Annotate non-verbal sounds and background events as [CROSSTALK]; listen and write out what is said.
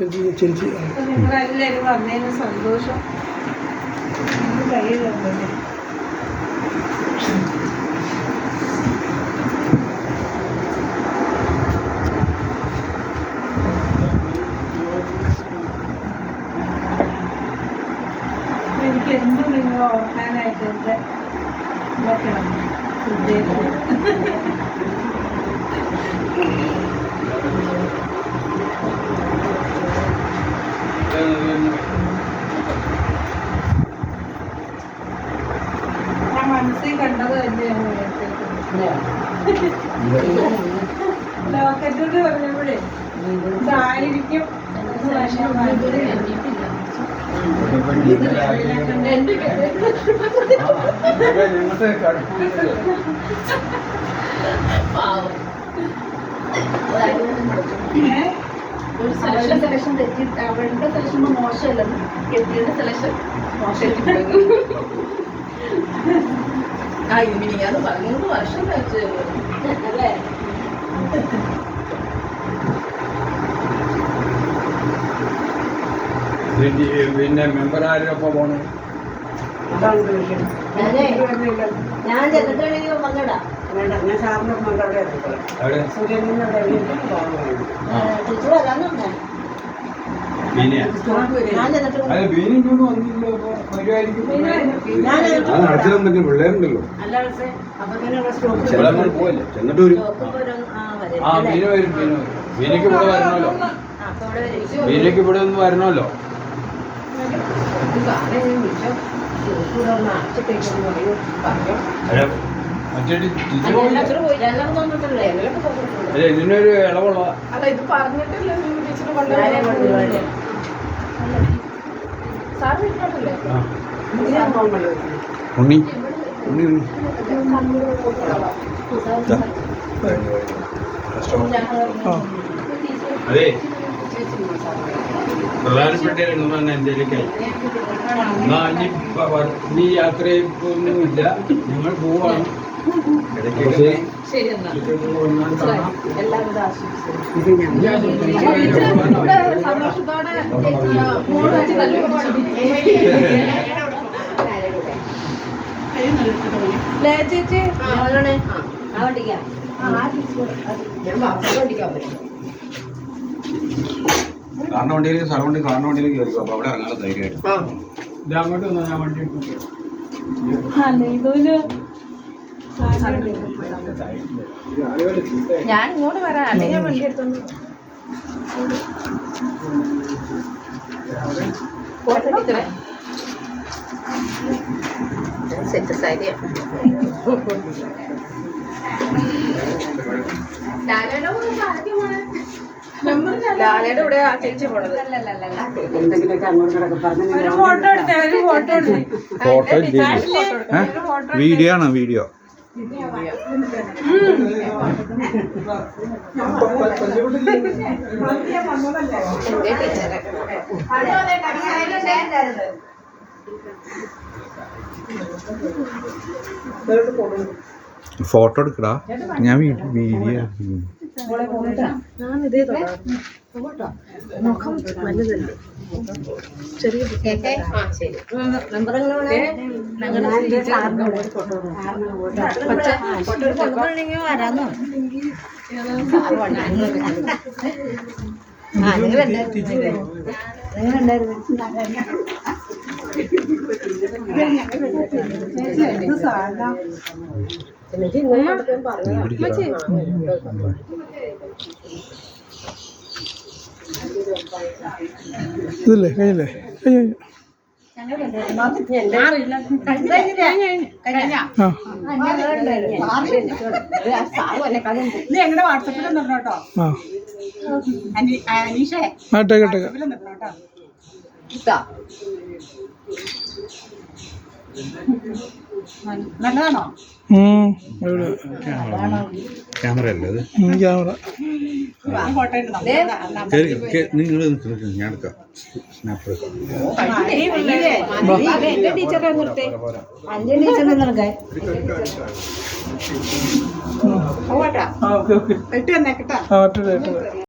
ചേച്ചി ചേച്ചി നിങ്ങളെല്ലാവരും വന്നതിന് സന്തോഷം. എനിക്ക് എന്തും നിങ്ങൾ ഓർക്കാനായിട്ട് എന്റെ വെക്കണം ഉദ്ദേശം ഞാൻ മനസ്സിൽ കണ്ടത് തന്നെയാണ് ലോക്കറ്റ് പറഞ്ഞപ്പോഴേ ഇതായിരിക്കും എന്ന് പക്ഷേ മനസ്സിൽ ഏ? ഒരു സെലക്ഷൻ സെലക്ഷൻ തെറ്റി അവളുടെ സെലക്ഷൻ മോശമല്ലെന്ന് കെട്ടിയുടെ സെലക്ഷൻ മോശമായിട്ട് [LAUGHS] ആ ഇത് മിനിങ്ങാന്ന് പതിമൂന്ന് വർഷം കഴിച്ചു അല്ലേ? പിന്നെ മെമ്പർ ആരൊപ്പം പോണേ. ഞാൻ ചെന്നിട്ടാണെങ്കിൽ വന്നടാ. വേണ്ട, ഞാൻ സാറിന്റെ അവിടെ വേണ്ടി. ടീച്ചർ വരാന്നുണ്ടേ ബീനിയാ. ഞാൻ ചെന്നിട്ട് അല്ല ബീനിക്കൊന്നും വന്നില്ല വരുമായിരിക്കും ഞാൻ അത് അച്ഛനും മറ്റേ പിള്ളേരുണ്ടല്ലോ ചെന്നിട്ട് വരും. ആ ബീന വരും ബീന വരും. ബീനയ്ക്ക് ഇവിടെ വരണമല്ലോ. ബീനയ്ക്ക് ഇവിടെ ഒന്ന് വരണമല്ലോ. അല്ല ഇതിനൊരു ഇളവുള്ള അല്ല ഇത് പറഞ്ഞിട്ടില്ല ടീച്ചർ സാർ വീട്ടിലോട്ടല്ലേ? ആ. ഉണ്ണി. ഉണ്ണി ഉണ്ണി. അതെ. പ്രധാനപ്പെട്ട പ- വ- ഇനി യാത്രയൊന്നുമില്ല ഞങ്ങൾ പോവാണ്. സന്തോഷത്തോടെ ചേച്ചി ആ വണ്ടിക്കാം കാറിന്റെ വണ്ടിയിലേക്ക് സ്ഥലം കൊണ്ട് കാറിന്റെ വണ്ടിയിലേക്ക് കയറിക്കോ. അപ്പൊ അവിടെ ഇറങ്ങാൻ ധൈര്യമായിട്ട്. ഇത് അങ്ങോട്ട് വന്നാൽ ഞാൻ വണ്ടി എടുക്കും അല്ല ഇതൊരു ഞാൻ ഇങ്ങോട്ട് വരാം അല്ലെങ്കിൽ ഞാൻ വണ്ടി എടുത്തോണ്ട് സെറ്റ് സാരിയാ ലാലയുടെ കൂടെ ആ ചേച്ചി പോണത്. ഒരു ഫോട്ടോ എടുത്തേ ഒരു ഫോട്ടോ എടുത്തേ. വീഡിയോ ആണ് വീഡിയോ. ഫോട്ടോ എടുക്കടാ. ഞാൻ വീഡിയോ ഞാൻ ഇതേ മുഖം വലുതല്ലേ? ചെറിയ ആ ശരി ഇത് സാധാ ഇതല്ലേ? കഴിഞ്ഞല്ലേ? കഴിഞ്ഞു വാട്സപ്പിൽ അനീഷേ നല്ലതാണോ? ക്യാമറ അല്ലേ ക്യാമറ. നിങ്ങൾ ഞാൻ എടുക്കാം. സ്നാപ്പ് ടീച്ചറെ നിർത്തേ. അഞ്ച് ടീച്ചറിനെ നിൽക്കാൻ പോട്ടാ ആ ഓക്കെ ഓക്കെ. ഇട്ട് തന്നെ കേട്ടോ